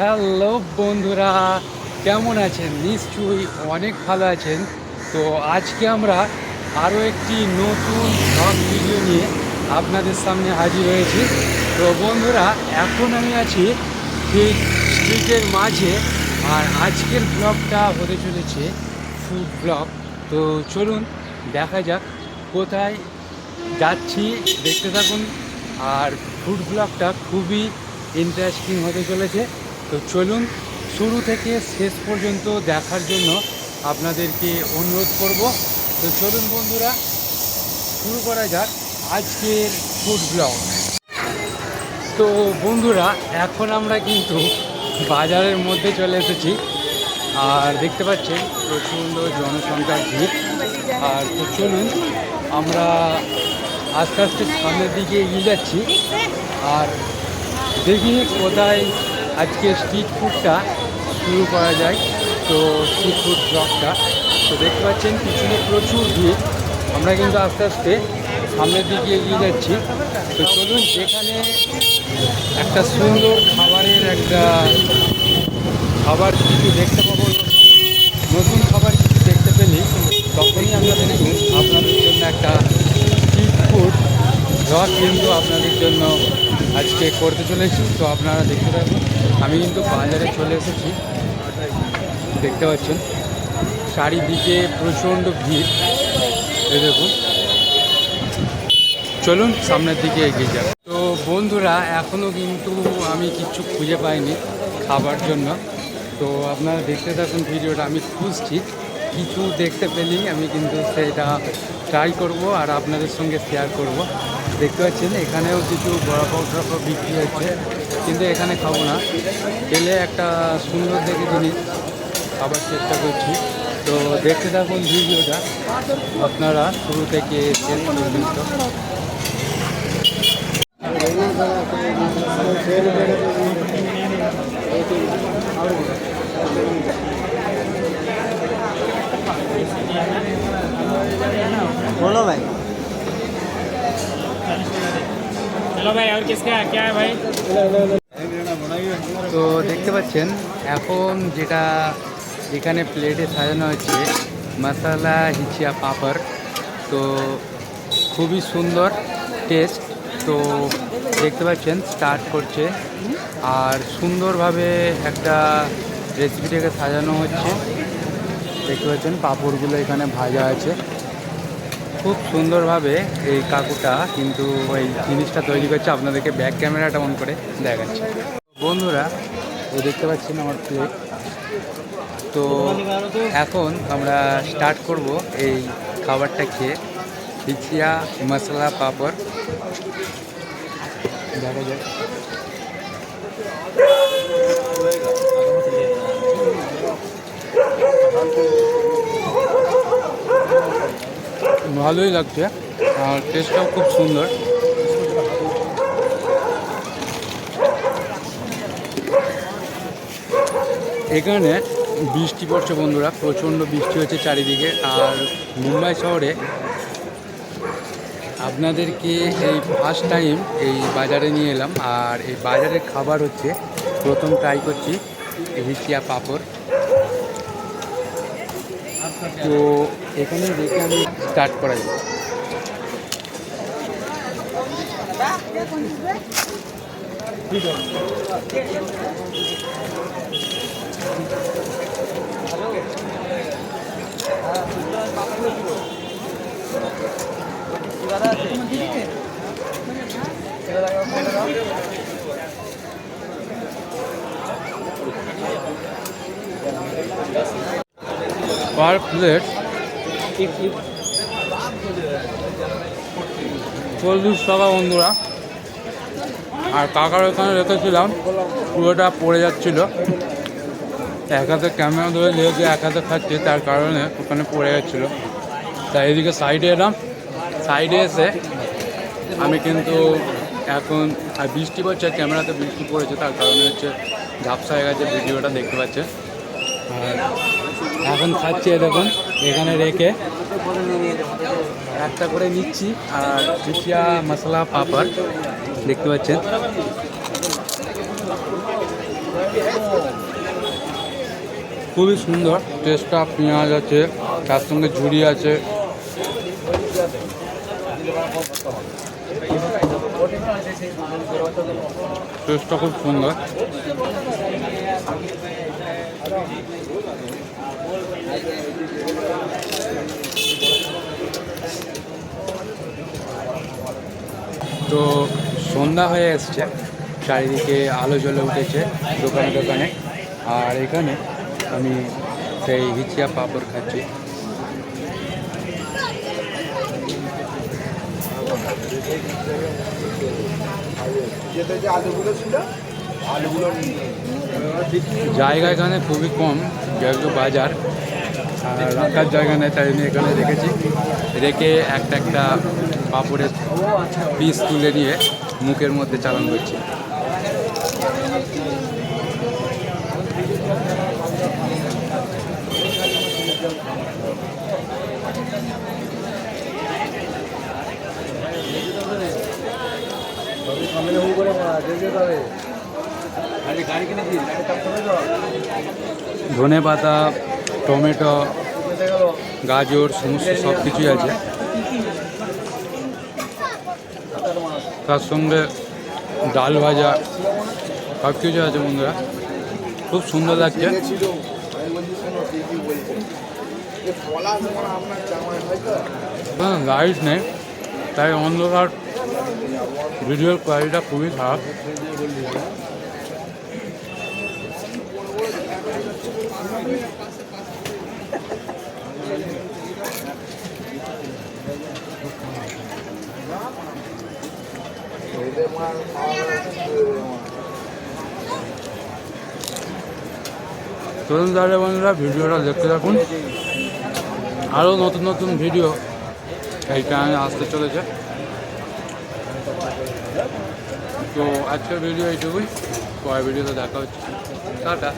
Hello বন্ধুরা, কেমন আছেন? নিশ্চয়ই অনেক ভালো আছেন। তো আজকে আমরা আরও একটি নতুন ব্লগ ভিডিও নিয়ে আপনাদের সামনে হাজির হয়েছি। তো বন্ধুরা, এখন আমি আছি ঠিক স্ট্রিটের মাঝে আর আজকের ব্লগটা হতে চলেছে ফুড ব্লগ তো চলুন, দেখা যাক কোথায় যাচ্ছি, দেখতে থাকুন। আর ফুড ব্লগটা খুবই ইন্টারেস্টিং হতে চলেছে। তো চলুন শুরু থেকে শেষ পর্যন্ত দেখার জন্য আপনাদেরকে অনুরোধ করব। তো চলুন বন্ধুরা, শুরু করা যাক আজকের ফুড ব্লগ। তো বন্ধুরা, এখন আমরা কিন্তু বাজারের মধ্যে চলে এসেছি। আর দেখতে পাচ্ছেন, প্রচণ্ড জনসংখ্যার ভিড়। আর তো চলুন, আমরা আস্তে আস্তে সামনের দিকে এগিয়ে যাচ্ছি। আর দেখি কোথায় আজকে স্ট্রিট ফুডটা শুরু করা যায়। তো স্ট্রিট ফুড ব্লগটা তো দেখতে পাচ্ছেন, পিছনে প্রচুর ভিড়। আমরা কিন্তু আস্তে আস্তে সামনের দিকে এগিয়ে যাচ্ছি। তো চলুন, যেখানে একটা সুন্দর খাবারের একটা খাবার কিছু দেখতে পাবো। নতুন খাবার কিছু দেখতে পেলে তখনই আমরা আপনাদের জন্য একটা স্ট্রিট ফুড ব্লগ কিন্তু আপনাদের জন্য আজকে করতে চলেছি। তো আপনারা দেখতে পাবেন আমি কিন্তু বাজারে চলে এসেছি। দেখতে পাচ্ছেন, চারিদিকে প্রচণ্ড ভিড়। এই দেখুন। চলুন, সামনের দিকে এগিয়ে যাব তো বন্ধুরা এখনও কিন্তু আমি কিচ্ছু খুঁজে পাইনি খাবার জন্য। তো আপনারা দেখতে থাকুন ভিডিওটা, আমি খুঁজছি। কিছু দেখতে পেলেই আমি কিন্তু সেটা ট্রাই করব আর আপনাদের সঙ্গে শেয়ার করব। দেখতে পাচ্ছেন, এখানেও কিছু বড়াপাও টড়াপাও বিক্রি হচ্ছে, কিন্তু এখানে খাব না। খেলে একটা সুন্দর দেখে জিনিস খাবার চেষ্টা করছি। তো দেখতে থাকুন ভিডিওটা, আপনারা শুরু থেকে শেষ পর্যন্ত। তো দেখতে পাচ্ছেন, এখন যেটা এখানে প্লেটে সাজানো হচ্ছে মশালা হিচিয়া পাপড় তো খুবই সুন্দর টেস্ট তো দেখতে পাচ্ছেন স্টার্ট করছে। আর সুন্দরভাবে একটা রেসিপিটাকে সাজানো হচ্ছে। দেখতে পাচ্ছেন, পাঁপড়গুলো এখানে ভাজা আছে। খুব সুন্দরভাবে এই কাকুটা কিন্তু ওই জিনিসটা তৈরি করছে। আপনাদেরকে ব্যাক ক্যামেরাটা অন করে দেখাচ্ছে। বন্ধুরা এই দেখতে পাচ্ছেন আমার প্লেট তো এখন আমরা স্টার্ট করব এই খাবারটা খেয়ে। খিচিয়া মশলা পাঁপড়। দেখা যায় ভালোই লাগছে। আর টেস্টটাও খুব সুন্দর। এখানে বৃষ্টি পড়ছে বন্ধুরা, প্রচণ্ড বৃষ্টি হচ্ছে চারিদিকে। আর মুম্বাই শহরে আপনাদেরকে এই ফার্স্ট টাইম এই বাজারে নিয়ে এলাম। আর এই বাজারের খাবার হচ্ছে, প্রথম ট্রাই করছি রিচিয়া পাঁপড়। তো এখানে দেখে আমি স্টার্ট করা যাবে পার প্লেট চল্লিশ টাকা বন্ধুরা। আর কাকার ওখানে রেখেছিলাম, পুরোটা পড়ে যাচ্ছিল। এক হাতে ক্যামেরা ধরে লেগে এক হাতে খাচ্ছে, তার কারণে ওখানে পড়ে যাচ্ছিল। তাই এদিকে সাইডে এলাম। সাইডে এসে আমি কিন্তু এখন, আর বৃষ্টি পড়ছে ক্যামেরাতে বৃষ্টি পড়েছে, তার কারণে হচ্ছে ঝাপসা হয়ে গেছে, ভিডিওটা দেখতে পাচ্ছে আর এখন খাচ্ছি দেখুন, এখানে রেখে একটা করে নিচ্ছি, আর চিচিয়া মশলা পাপড়, দেখতে পাচ্ছেন। খুবই সুন্দর, টেস্টটা পেঁয়াজ আছে, তার সঙ্গে ঝুড়ি আছে। টেস্টটা খুব সুন্দর। তো সন্ধ্যা হয়ে এসছে, চারিদিকে আলো জ্বলে উঠেছে দোকানে দোকানে। আর এখানে আমি সেই হিচিয়া পাপড় খাচ্ছি। জায়গা এখানে খুবই কম, যেহেতু বাজার। রাখার জায়গা নেই, তাই আমি এখানে রেখেছি। রেখে একটা একটা পাপড়ের পিস তুলে নিয়ে মুখের মধ্যে চালান করছি। ধনে পাতা টমেটো, গাজর, সমস্ত সব কিছুই আছে। তার সঙ্গে ডাল ভাজা, সব কিছু আছে বন্ধুরা। খুব সুন্দর লাগছে। হ্যাঁ লাইট নেই। তাই অন্ধকার ভিডিওর কোয়ালিটিটা খুবই খারাপ। চলুন তাহলে বন্ধুরা, ভিডিওটা দেখতে থাকুন। আরও নতুন নতুন ভিডিও এই চ্যানেলে আসতে চলেছে। তো আজকের ভিডিও এইটুকুই। পরের ভিডিওতে দেখা হচ্ছে। টাটা।